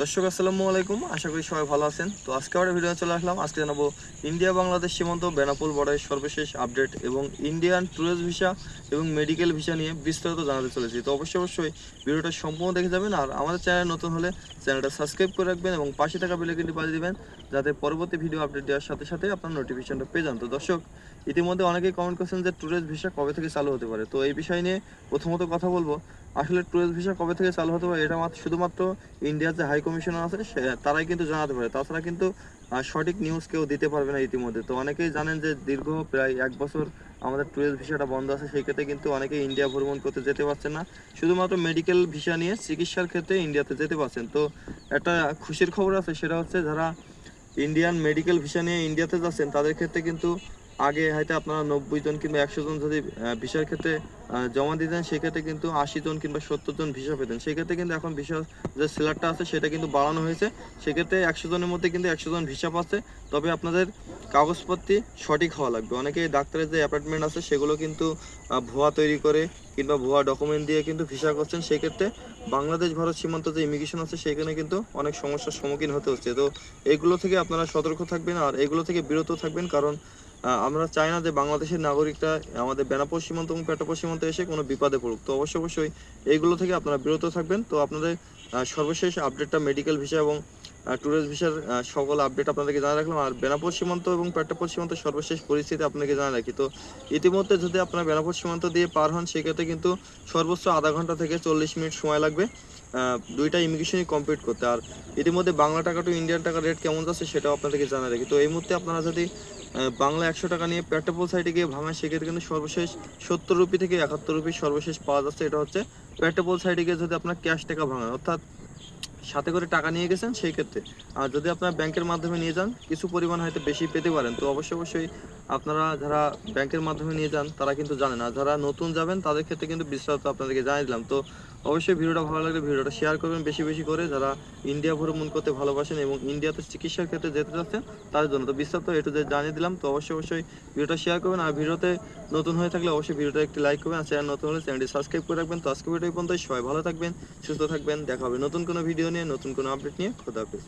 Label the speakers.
Speaker 1: দর্শক, আসসালামু আলাইকুম। আশা করি সবাই ভালো আছেন। তো আজকে আমরা ভিডিও চলে আসলাম। আজকে জানাব ইন্ডিয়া, বাংলাদেশ সীমান্ত, বেনাপোল বর্ডারের সর্বশেষ আপডেট এবং ইন্ডিয়ান ট্যুরিস্ট ভিসা এবং মেডিকেল ভিসা নিয়ে বিস্তারিত জানাতে চলেছি। তো অবশ্যই অবশ্যই ভিডিওটা সম্পূর্ণ দেখে যাবেন আর আমাদের চ্যানেল নতুন হলে চ্যানেলটা সাবস্ক্রাইব করে রাখবেন এবং পাশে থাকা বেলাইকনটি বাজিয়ে দিবেন যাতে পরবর্তী ভিডিও আপডেট দেওয়ার সাথে সাথে আপনার নোটিফিকেশনটা পেয়ে যান। তো দর্শক, ইতিমধ্যে অনেকেই কমেন্ট করছেন যে ট্যুরিস্ট ভিসা কবে থেকে চালু হতে পারে? তো এই বিষয় নিয়ে প্রথমত কথা বলব। আসলে ট্যুরিস্ট ভিসা কবে থেকে চালু হতে পারে এটা মাত্র শুধুমাত্র ইন্ডিয়ার যে হাই কমিশনার আছে তারাই কিন্তু জানাতে পারে। তাছাড়া কিন্তু সঠিক নিউজ কেউ দিতে পারবে না ইতিমধ্যে। তো অনেকেই জানেন যে দীর্ঘ প্রায় এক বছর আমাদের ট্যুরিস্ট ভিসাটা বন্ধ আছে, সেই ক্ষেত্রে কিন্তু অনেকেই ইন্ডিয়া ভ্রমণ করতে যেতে পারছেন না। শুধুমাত্র মেডিকেল ভিসা নিয়ে চিকিৎসার ক্ষেত্রে ইন্ডিয়াতে যেতে পারছেন। তো একটা খুশির খবর আছে, সেটা হচ্ছে যারা ইন্ডিয়ান মেডিকেল ভিসা নিয়ে ইন্ডিয়াতে যাচ্ছেন, তাদের ক্ষেত্রে কিন্তু আগে হয়তো আপনারা নব্বই জন কিংবা একশো জন যদি ভিসার ক্ষেত্রে জমা দিতেন সেক্ষেত্রে কিন্তু আশি জন কিংবা সত্তর জন ভিসা পেতেন। সেক্ষেত্রে কিন্তু এখন ভিসা যে সেলারটা আছে, সেটা কিন্তু বাড়ানো হয়েছে। সেক্ষেত্রে একশো জনের মধ্যে কিন্তু একশো জন ভিসা পাচ্ছে। তবে আপনাদের কাগজপত্র সঠিক হওয়া লাগবে। অনেকে ডাক্তারের যে অ্যাপার্টমেন্ট আছে, সেগুলো কিন্তু ভুয়া তৈরি করে কিংবা ভুয়া ডকুমেন্ট দিয়ে কিন্তু ভিসা করছেন। সেক্ষেত্রে বাংলাদেশ, ভারত সীমান্ত যে ইমিগ্রেশন আছে, সেখানে কিন্তু অনেক সমস্যার সম্মুখীন হতে হচ্ছে। তো এগুলো থেকে আপনারা সতর্ক থাকবেন আর এগুলো থেকে বিরত থাকবেন। কারণ আমরা চাই না যে বাংলাদেশের নাগরিকরা আমাদের বেনাপোল সীমান্ত এবং পেটাপোল সীমান্ত এসে কোনো বিপদে পড়ুক। তো অবশ্যই অবশ্যই এইগুলো থেকে আপনারা বিরত থাকবেন। তো আপনাদের সর্বশেষ আপডেটটা মেডিকেল ভিসা এবং ট্যুরিস্ট ভিসার সকল আপডেট আপনাদেরকে জানা রাখলাম। আর বেনাপোল সীমান্ত এবং পেটাপোল সীমান্ত সর্বশেষ পরিস্থিতি আপনাকে জানা রাখি। তো ইতিমধ্যে যদি আপনারা বেনাপোল সীমান্ত দিয়ে পার হন, সেক্ষেত্রে কিন্তু সর্বোচ্চ আধা ঘণ্টা থেকে চল্লিশ মিনিট সময় লাগবে দুইটা ইমিগ্রেশনই কমপ্লিট করতে। আর ইতিমধ্যে বাংলা টাকা টু ইন্ডিয়ান টাকা রেট কেমন যাচ্ছে সেটাও আপনাদেরকে জানা রাখি। তো এই মুহূর্তে আপনারা যদি বাংলা একশো টাকা নিয়ে পেট্রাপোল সাইটে গিয়ে ভাঙায় সেক্ষেত্রে কিন্তু সর্বশেষ সত্তর রুপি থেকে একাত্তর রুপি সর্বশেষ পাওয়া যাচ্ছে। এটা হচ্ছে পেট্রাপোল সাইটে গিয়ে যদি আপনার ক্যাশ টাকা ভাঙান, অর্থাৎ সাথে করে টাকা নিয়ে গেছেন, সেই ক্ষেত্রে। আর যদি আপনার ব্যাংকের মাধ্যমে নিয়ে যান, কিছু পরিমাণ হয়তো বেশি পেতে পারেন। তো অবশ্যই অবশ্যই আপনারা যারা ব্যাংকের মাধ্যমে নিয়ে যান, তারা কিন্তু জানে না। যারা নতুন যাবেন, তাদের ক্ষেত্রে কিন্তু বিস্তারিত আপনাদেরকে জানিয়ে দিলাম। তো অবশ্যই ভিডিওটা ভালো লাগলে ভিডিওটা শেয়ার করবেন বেশি বেশি করে। যারা ইন্ডিয়া ভ্রমণ করতে ভালোবাসেন এবং ইন্ডিয়াতে চিকিৎসার ক্ষেত্রে যেতে চাচ্ছেন, তাদের জন্য তো বিস্তারিত একটু জানিয়ে দিলাম। তো অবশ্যই অবশ্যই ভিডিওটা শেয়ার করবেন। আর ভিডিওতে নতুন হয়ে থাকলে অবশ্যই ভিডিওটা একটি লাইক করবেন। আর চ্যানেল নতুন হলে চ্যানেলটি সাবস্ক্রাইব করে রাখবেন। তো আজকে ভিডিও পর্যন্ত সবাই ভালো থাকবেন, সুস্থ থাকবেন। দেখা হবে নতুন কোনো ভিডিও নিয়ে, নতুন কোনো আপডেট নিয়ে। খোদা হাফেজ।